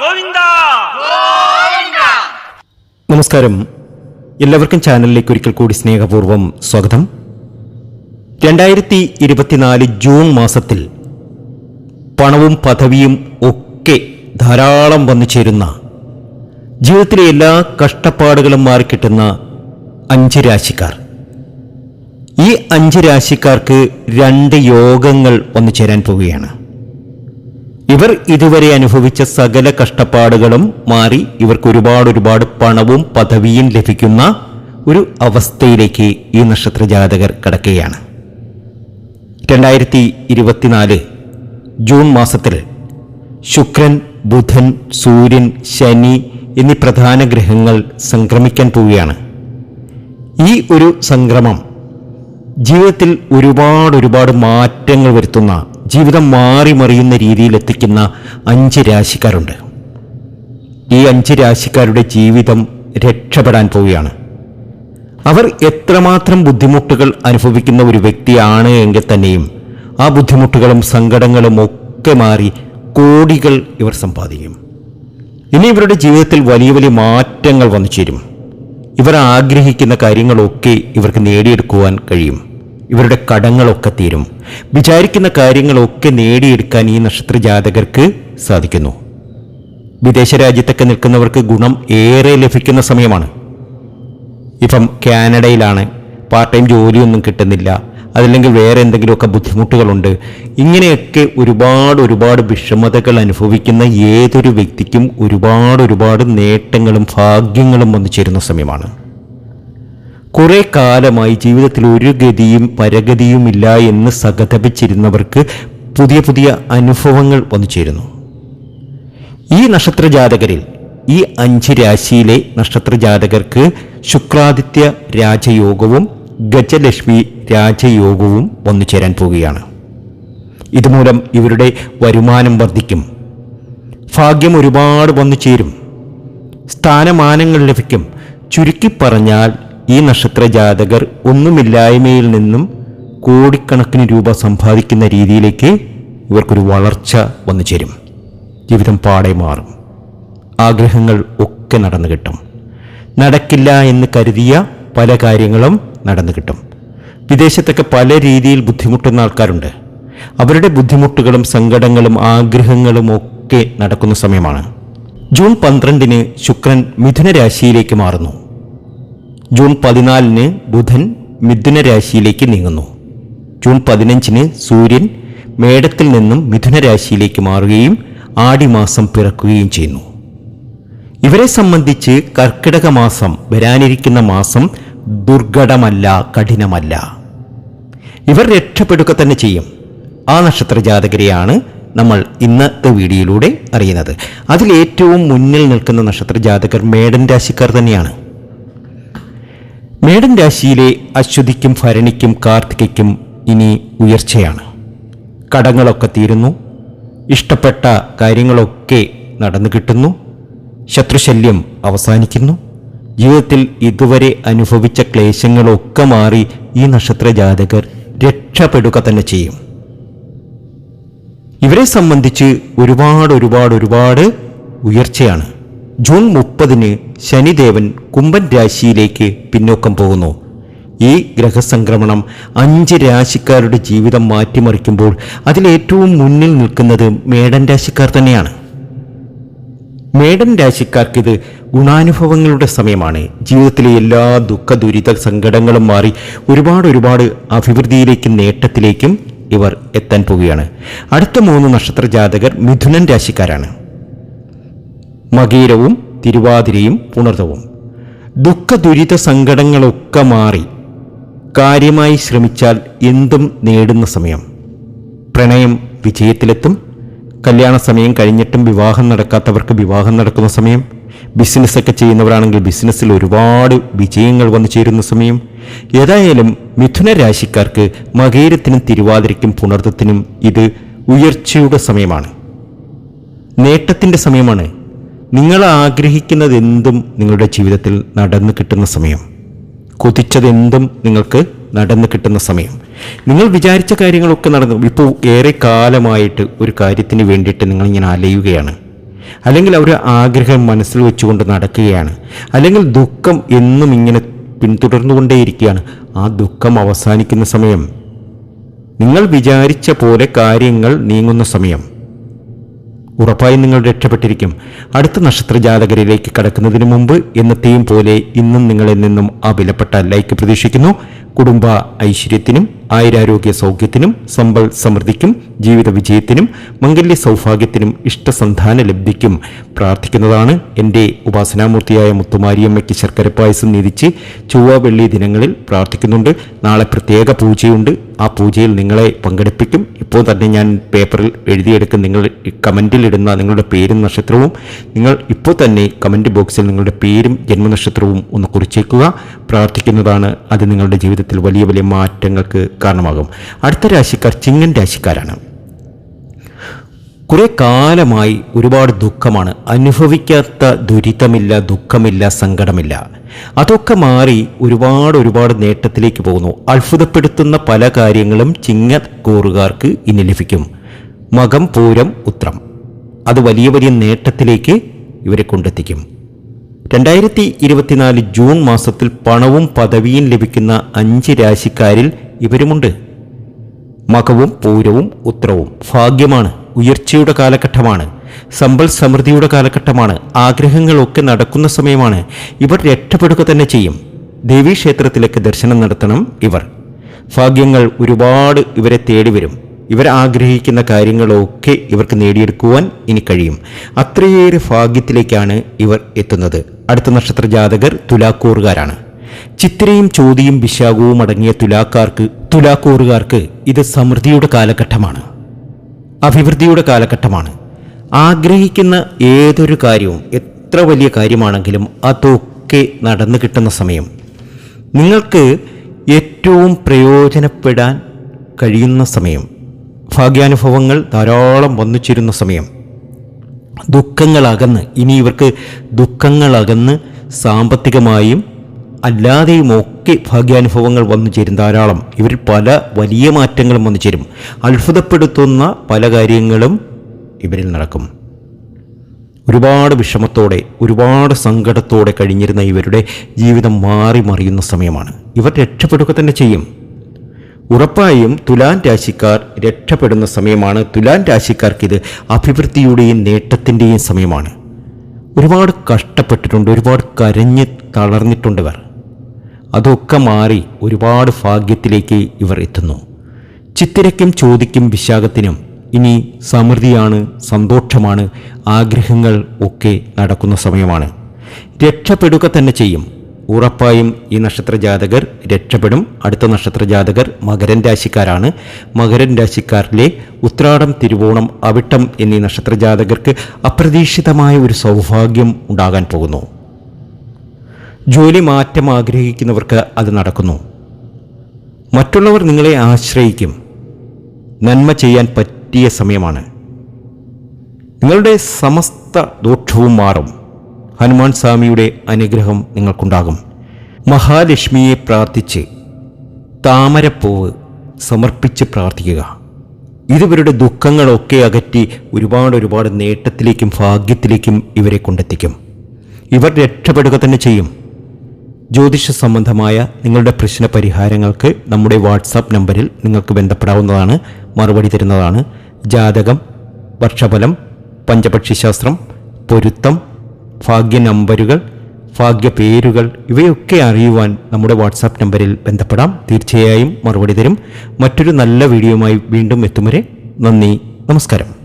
ഗോവിന്ദ. നമസ്കാരം. എല്ലാവർക്കും ചാനലിലേക്ക് ഒരിക്കൽ കൂടി സ്നേഹപൂർവം സ്വാഗതം. രണ്ടായിരത്തി ഇരുപത്തിനാല് ജൂൺ മാസത്തിൽ പണവും പദവിയും ഒക്കെ ധാരാളം വന്നു ചേരുന്ന ജീവിതത്തിലെ എല്ലാ കഷ്ടപ്പാടുകളും മാറിക്കിട്ടുന്ന അഞ്ച് രാശിക്കാർ. ഈ അഞ്ച് രാശിക്കാർക്ക് രണ്ട് യോഗങ്ങൾ വന്നു ചേരാൻ പോവുകയാണ്. ഇവർ ഇതുവരെ അനുഭവിച്ച സകല കഷ്ടപ്പാടുകളും മാറി ഇവർക്ക് ഒരുപാട് ഒരുപാട് പണവും പദവിയും ലഭിക്കുന്ന ഒരു അവസ്ഥയിലേക്ക് ഈ നക്ഷത്ര ജാതകർ കടക്കുകയാണ്. രണ്ടായിരത്തി ഇരുപത്തിനാല് ജൂൺ മാസത്തിൽ ശുക്രൻ ബുധൻ സൂര്യൻ ശനി എന്നീ പ്രധാന ഗ്രഹങ്ങൾ സംക്രമിക്കാൻ പോവുകയാണ്. ഈ ഒരു സംക്രമം ജീവിതത്തിൽ ഒരുപാട് ഒരുപാട് മാറ്റങ്ങൾ വരുത്തുന്ന ജീവിതം മാറി മറിയുന്ന രീതിയിൽ എത്തിക്കുന്ന അഞ്ച് രാശിക്കാരുണ്ട്. ഈ അഞ്ച് രാശിക്കാരുടെ ജീവിതം രക്ഷപ്പെടാൻ പോവുകയാണ്. അവർ എത്രമാത്രം ബുദ്ധിമുട്ടുകൾ അനുഭവിക്കുന്ന ഒരു വ്യക്തിയാണ് എങ്കിൽ തന്നെയും ആ ബുദ്ധിമുട്ടുകളും സങ്കടങ്ങളും ഒക്കെ മാറി കോടികൾ ഇവർ സമ്പാദിക്കും. ഇനി ഇവരുടെ ജീവിതത്തിൽ വലിയ വലിയ മാറ്റങ്ങൾ വന്നു ചേരും ഇവർ ആഗ്രഹിക്കുന്ന കാര്യങ്ങളൊക്കെ ഇവർക്ക് നേടിയെടുക്കുവാൻ കഴിയും. ഇവരുടെ കടങ്ങളൊക്കെ തീരും. വിചാരിക്കുന്ന കാര്യങ്ങളൊക്കെ നേടിയെടുക്കാൻ ഈ നക്ഷത്ര ജാതകർക്ക് സാധിക്കുന്നു. വിദേശ രാജ്യത്തൊക്കെ നിൽക്കുന്നവർക്ക് ഗുണം ഏറെ ലഭിക്കുന്ന സമയമാണ്. ഇപ്പം കാനഡയിലാണ് പാർട്ട് ടൈം ജോലിയൊന്നും കിട്ടുന്നില്ല. അതല്ലെങ്കിൽ വേറെ എന്തെങ്കിലുമൊക്കെ ബുദ്ധിമുട്ടുകളുണ്ട്. ഇങ്ങനെയൊക്കെ ഒരുപാട് ഒരുപാട് വിഷമതകൾ അനുഭവിക്കുന്ന ഏതൊരു വ്യക്തിക്കും ഒരുപാട് ഒരുപാട് നേട്ടങ്ങളും ഭാഗ്യങ്ങളും വന്നു ചേരുന്ന സമയമാണ്. കുറെ കാലമായി ജീവിതത്തിൽ ഒരു ഗതിയും പരഗതിയുമില്ല എന്ന് സഹതപിച്ചിരുന്നവർക്ക് പുതിയ പുതിയ അനുഭവങ്ങൾ വന്നു ചേരുന്നു. ഈ നക്ഷത്ര ജാതകരിൽ ഈ അഞ്ച് രാശിയിലെ നക്ഷത്ര ജാതകർക്ക് ശുക്രാദിത്യ രാജയോഗവും ഗജലക്ഷ്മി രാജയോഗവും വന്നു ചേരാൻ പോവുകയാണ്. ഇതുമൂലം ഇവരുടെ വരുമാനം വർദ്ധിക്കും. ഭാഗ്യം ഒരുപാട് വന്നു ചേരും. സ്ഥാനമാനങ്ങൾ ലഭിക്കും. ചുരുക്കി പറഞ്ഞാൽ ഈ നക്ഷത്ര ജാതകർ ഒന്നുമില്ലായ്മയിൽ നിന്നും കോടിക്കണക്കിന് രൂപ സമ്പാദിക്കുന്ന രീതിയിലേക്ക് ഇവർക്കൊരു വളർച്ച വന്നു ചേരും. ജീവിതം പാടെ മാറും. ആഗ്രഹങ്ങൾ ഒക്കെ നടന്നു കിട്ടും. നടക്കില്ല എന്ന് കരുതിയ പല കാര്യങ്ങളും നടന്നു കിട്ടും. വിദേശത്തൊക്കെ പല രീതിയിൽ ബുദ്ധിമുട്ടുന്ന ആൾക്കാരുണ്ട്. അവരുടെ ബുദ്ധിമുട്ടുകളും സങ്കടങ്ങളും ആഗ്രഹങ്ങളും ഒക്കെ നടക്കുന്ന സമയമാണ്. ജൂൺ പന്ത്രണ്ടിന് ശുക്രൻ മിഥുന രാശിയിലേക്ക് മാറുന്നു. ജൂൺ പതിനാലിന് ബുധൻ മിഥുന രാശിയിലേക്ക് നീങ്ങുന്നു. ജൂൺ പതിനഞ്ചിന് സൂര്യൻ മേടത്തിൽ നിന്നും മിഥുന രാശിയിലേക്ക് മാറുകയും ആടിമാസം പിറക്കുകയും ചെയ്യുന്നു. ഇവരെ സംബന്ധിച്ച് കർക്കിടക മാസം വരാനിരിക്കുന്ന മാസം ദുർഘടമല്ല കഠിനമല്ല. ഇവർ രക്ഷപ്പെടുക തന്നെ ചെയ്യും. ആ നക്ഷത്ര ജാതകരെയാണ് നമ്മൾ ഇന്നത്തെ വീഡിയോയിലൂടെ അറിയുന്നത്. അതിൽ ഏറ്റവും മുന്നിൽ നിൽക്കുന്ന നക്ഷത്ര ജാതകർ മേടൻ രാശിക്കാർ തന്നെയാണ്. മേടൻ രാശിയിലെ അശ്വതിക്കും ഭരണിക്കും കാർത്തികയ്ക്കും ഇനി ഉയർച്ചയാണ്. കടങ്ങളൊക്കെ തീരുന്നു. ഇഷ്ടപ്പെട്ട കാര്യങ്ങളൊക്കെ നടന്നു കിട്ടുന്നു. ശത്രുശല്യം അവസാനിക്കുന്നു. ജീവിതത്തിൽ ഇതുവരെ അനുഭവിച്ച ക്ലേശങ്ങളൊക്കെ മാറി ഈ നക്ഷത്ര ജാതകർ രക്ഷപ്പെടുക തന്നെ ചെയ്യും. ഇവരെ സംബന്ധിച്ച് ഒരുപാട് ഒരുപാട് ഒരുപാട് ഉയർച്ചയാണ്. ജൂൺ മുപ്പതിന് ശനിദേവൻ കുംഭൻ രാശിയിലേക്ക് പിന്നോക്കം പോകുന്നു. ഈ ഗ്രഹസംക്രമണം അഞ്ച് രാശിക്കാരുടെ ജീവിതം മാറ്റിമറിക്കുമ്പോൾ അതിലേറ്റവും മുന്നിൽ നിൽക്കുന്നത് മേടൻ രാശിക്കാർ തന്നെയാണ്. മേടൻ രാശിക്കാർക്കിത് ഗുണാനുഭവങ്ങളുടെ സമയമാണ്. ജീവിതത്തിലെ എല്ലാ ദുഃഖ ദുരിത സങ്കടങ്ങളും മാറി ഒരുപാട് ഒരുപാട് അഭിവൃദ്ധിയിലേക്കും നേട്ടത്തിലേക്കും ഇവർ എത്താൻ പോവുകയാണ്. അടുത്ത മൂന്ന് നക്ഷത്ര ജാതകർ മിഥുനൻ രാശിക്കാരാണ്. മകീരവും തിരുവാതിരയും പുണർതവും ദുഃഖ ദുരിത സങ്കടങ്ങളൊക്കെ മാറി കാര്യമായി ശ്രമിച്ചാൽ എന്തും നേടുന്ന സമയം. പ്രണയം വിജയത്തിലെത്തും. കല്യാണ സമയം കഴിഞ്ഞിട്ടും വിവാഹം നടക്കാത്തവർക്ക് വിവാഹം നടക്കുന്ന സമയം. ബിസിനസ്സൊക്കെ ചെയ്യുന്നവരാണെങ്കിൽ ബിസിനസ്സിൽ ഒരുപാട് വിജയങ്ങൾ വന്നു ചേരുന്ന സമയം. ഏതായാലും മിഥുന രാശിക്കാർക്ക് മകേരത്തിനും തിരുവാതിരയ്ക്കും പുണർത്തത്തിനും ഇത് ഉയർച്ചയുടെ സമയമാണ്. നേട്ടത്തിന്റെ സമയമാണ്. നിങ്ങൾ ആഗ്രഹിക്കുന്നതെന്തും നിങ്ങളുടെ ജീവിതത്തിൽ നടന്നു കിട്ടുന്ന സമയം. കൊതിച്ചതെന്തും നിങ്ങൾക്ക് നടന്നു കിട്ടുന്ന സമയം. നിങ്ങൾ വിചാരിച്ച കാര്യങ്ങളൊക്കെ നടന്നു. ഇപ്പോൾ ഏറെ കാലമായിട്ട് ഒരു കാര്യത്തിന് വേണ്ടിയിട്ട് നിങ്ങളിങ്ങനെ അലയുകയാണ്. അല്ലെങ്കിൽ ഒരു ആഗ്രഹം മനസ്സിൽ വെച്ചുകൊണ്ട് നടക്കുകയാണ്. അല്ലെങ്കിൽ ദുഃഖം എന്നും ഇങ്ങനെ പിന്തുടർന്നുകൊണ്ടേയിരിക്കുകയാണ്. ആ ദുഃഖം അവസാനിക്കുന്ന സമയം. നിങ്ങൾ വിചാരിച്ച പോലെ കാര്യങ്ങൾ നീങ്ങുന്ന സമയം. ഉറപ്പായും നിങ്ങൾ രക്ഷപ്പെട്ടിരിക്കും. അടുത്ത നക്ഷത്ര ജാതകരിലേക്ക് കടക്കുന്നതിന് മുമ്പ് എന്നത്തെയും പോലെ ഇന്നും നിങ്ങളിൽ നിന്നും ആ വിലപ്പെട്ട ലൈക്ക് പ്രതീക്ഷിക്കുന്നു. കുടുംബ ഐശ്വര്യത്തിനും ആയുരാരോഗ്യ സൗഖ്യത്തിനും സമ്പൽ സമൃദ്ധിക്കും ജീവിത വിജയത്തിനും മംഗല്യ സൗഭാഗ്യത്തിനും ഇഷ്ടസന്ധാന ലബ്ധിക്കും പ്രാർത്ഥിക്കുന്നതാണ് എന്റെ ഉപാസനാമൂർത്തിയായ മുത്തുമാരിയമ്മയ്ക്ക് ശർക്കര പായസം നിധിച്ച് ചൊവ്വ വെള്ളി ദിനങ്ങളിൽ പ്രാർത്ഥിക്കുന്നുണ്ട്. നാളെ പ്രത്യേക പൂജയുണ്ട്. ആ പൂജയിൽ നിങ്ങളെ പങ്കെടുപ്പിക്കും. ഇപ്പോൾ തന്നെ ഞാൻ പേപ്പറിൽ എഴുതിയെടുക്കും. നിങ്ങൾ കമന്റിൽ ഇടുന്ന നിങ്ങളുടെ പേരും നക്ഷത്രവും നിങ്ങൾ ഇപ്പോൾ തന്നെ കമന്റ് ബോക്സിൽ നിങ്ങളുടെ പേരും ജന്മനക്ഷത്രവും ഒന്ന് കുറിച്ചേക്കുക. പ്രാർത്ഥിക്കുന്നതാണ് അത് നിങ്ങളുടെ ജീവിതത്തിൽ വലിയ വലിയ മാറ്റങ്ങൾക്ക് കാരണമാകും. അടുത്ത രാശിക്കാർ ചിങ്ങൻ രാശിക്കാരാണ്. കുറേ കാലമായി ഒരുപാട് ദുഃഖമാണ്. അനുഭവിക്കാത്ത ദുരിതമില്ല ദുഃഖമില്ല സങ്കടമില്ല. അതൊക്കെ മാറി ഒരുപാട് ഒരുപാട് നേട്ടത്തിലേക്ക് പോകുന്നു. അത്ഭുതപ്പെടുത്തുന്ന പല കാര്യങ്ങളും ചിങ്ങക്കൂറുകാർക്ക് ഇനി ലഭിക്കും. മകം പൂരം ഉത്രം. അത് വലിയ വലിയ നേട്ടത്തിലേക്ക് ഇവരെ കൊണ്ടെത്തിക്കും. രണ്ടായിരത്തി ഇരുപത്തിനാല് ജൂൺ മാസത്തിൽ പണവും പദവിയും ലഭിക്കുന്ന അഞ്ച് രാശിക്കാരിൽ ഇവരുമുണ്ട്. മകവും പൂരവും ഉത്തരവും ഭാഗ്യമാണ് ഉയർച്ചയുടെ കാലഘട്ടമാണ്. സമ്പൽ സമൃദ്ധിയുടെ കാലഘട്ടമാണ്. ആഗ്രഹങ്ങളൊക്കെ നടക്കുന്ന സമയമാണ്. ഇവർ രക്ഷപ്പെടുക തന്നെ ചെയ്യും. ദേവീക്ഷേത്രത്തിലേക്ക് ദർശനം നടത്തണം ഇവർ. ഭാഗ്യങ്ങൾ ഒരുപാട് ഇവരെ തേടി വരും ഇവർ ആഗ്രഹിക്കുന്ന കാര്യങ്ങളൊക്കെ ഇവർക്ക് നേടിയെടുക്കുവാൻ ഇനി കഴിയും. അത്രയേറെ ഭാഗ്യത്തിലേക്കാണ് ഇവർ എത്തുന്നത്. അടുത്ത നക്ഷത്ര ജാതകർ തുലാക്കൂറുകാരാണ്. ചിത്രയും ചോതിയും വിശാഖവും അടങ്ങിയ തുലാക്കാർക്ക് തുലാക്കൂറുകാർക്ക് ഇത് സമൃദ്ധിയുടെ കാലഘട്ടമാണ്. അഭിവൃദ്ധിയുടെ കാലഘട്ടമാണ്. ആഗ്രഹിക്കുന്ന ഏതൊരു കാര്യവും എത്ര വലിയ കാര്യമാണെങ്കിലും അതൊക്കെ നടന്നു കിട്ടുന്ന സമയം. നിങ്ങൾക്ക് ഏറ്റവും പ്രയോജനപ്പെടാൻ കഴിയുന്ന സമയം. ഭാഗ്യാനുഭവങ്ങൾ ധാരാളം വന്നു ചേരുന്ന സമയം. ദുഃഖങ്ങളകന്ന് ഇനി ഇവർക്ക് ദുഃഖങ്ങളകന്ന് സാമ്പത്തികമായും അല്ലാതെയും ഒക്കെ ഭാഗ്യാനുഭവങ്ങൾ വന്നു ചേരും ധാരാളം. ഇവരിൽ പല വലിയ മാറ്റങ്ങളും വന്നു ചേരും. അത്ഭുതപ്പെടുത്തുന്ന പല കാര്യങ്ങളും ഇവരിൽ നടക്കും. ഒരുപാട് വിഷമത്തോടെ ഒരുപാട് സങ്കടത്തോടെ കഴിഞ്ഞിരുന്ന ഇവരുടെ ജീവിതം മാറി മറിയുന്ന സമയമാണ്. ഇവർ രക്ഷപ്പെടുക തന്നെ ചെയ്യും. ഉറപ്പായും തുലാൻ രാശിക്കാർ രക്ഷപ്പെടുന്ന സമയമാണ്. തുലാൻ രാശിക്കാർക്ക് ഇത് അഭിവൃദ്ധിയുടെയും നേട്ടത്തിന്റെയും സമയമാണ്. ഒരുപാട് കഷ്ടപ്പെട്ടിട്ടുണ്ട് ഒരുപാട് കരഞ്ഞ് തളർന്നിട്ടുണ്ട് ഇവർ അതൊക്കെ മാറി ഒരുപാട് ഭാഗ്യത്തിലേക്ക് ഇവർ എത്തുന്നു. ചിത്തിരയ്ക്കും ചോദിക്കും വിശാഖത്തിനും ഇനി സമൃദ്ധിയാണ് സന്തോഷമാണ് ആഗ്രഹങ്ങൾ ഒക്കെ നടക്കുന്ന സമയമാണ്. രക്ഷപ്പെടുക തന്നെ ചെയ്യും. ഉറപ്പായും ഈ നക്ഷത്ര ജാതകർ രക്ഷപ്പെടും. അടുത്ത നക്ഷത്ര ജാതകർ മകരൻ രാശിക്കാരാണ്. മകരൻ രാശിക്കാരിലെ ഉത്രാടം തിരുവോണം അവിട്ടം എന്നീ നക്ഷത്ര ജാതകർക്ക് അപ്രതീക്ഷിതമായ ഒരു സൗഭാഗ്യം ഉണ്ടാകാൻ പോകുന്നു. ജോലി മാറ്റം ആഗ്രഹിക്കുന്നവർക്ക് അത് നടക്കുന്നു. മറ്റുള്ളവർ നിങ്ങളെ ആശ്രയിക്കും. നന്മ ചെയ്യാൻ പറ്റിയ സമയമാണ്. നിങ്ങളുടെ സമസ്ത ദോഷവും മാറും. ഹനുമാൻ സ്വാമിയുടെ അനുഗ്രഹം നിങ്ങൾക്കുണ്ടാകും. മഹാലക്ഷ്മിയെ പ്രാർത്ഥിച്ച് താമരപ്പൂവ് സമർപ്പിച്ച് പ്രാർത്ഥിക്കുക. ഇതുവരുടെ ദുഃഖങ്ങളൊക്കെ അകറ്റി ഒരുപാട് ഒരുപാട് നേട്ടത്തിലേക്കും ഭാഗ്യത്തിലേക്കും ഇവരെ കൊണ്ടെത്തിക്കും. ഇവർ രക്ഷപ്പെടുക തന്നെ ചെയ്യും. ജ്യോതിഷ സംബന്ധമായ നിങ്ങളുടെ പ്രശ്ന പരിഹാരങ്ങൾക്ക് നമ്മുടെ വാട്സാപ്പ് നമ്പറിൽ നിങ്ങൾക്ക് ബന്ധപ്പെടാവുന്നതാണ് മറുപടി തരുന്നതാണ്. ജാതകം വർഷഫലം പഞ്ചപക്ഷിശാസ്ത്രം പൊരുത്തം ഭാഗ്യ നമ്പറുകൾ ഭാഗ്യ പേരുകൾ ഇവയൊക്കെ അറിയുവാൻ നമ്മുടെ വാട്സാപ്പ് നമ്പറിൽ ബന്ധപ്പെടാം. തീർച്ചയായും മറുപടി തരും. മറ്റൊരു നല്ല വീഡിയോയുമായി വീണ്ടും എത്തും വരെ നന്ദി നമസ്കാരം.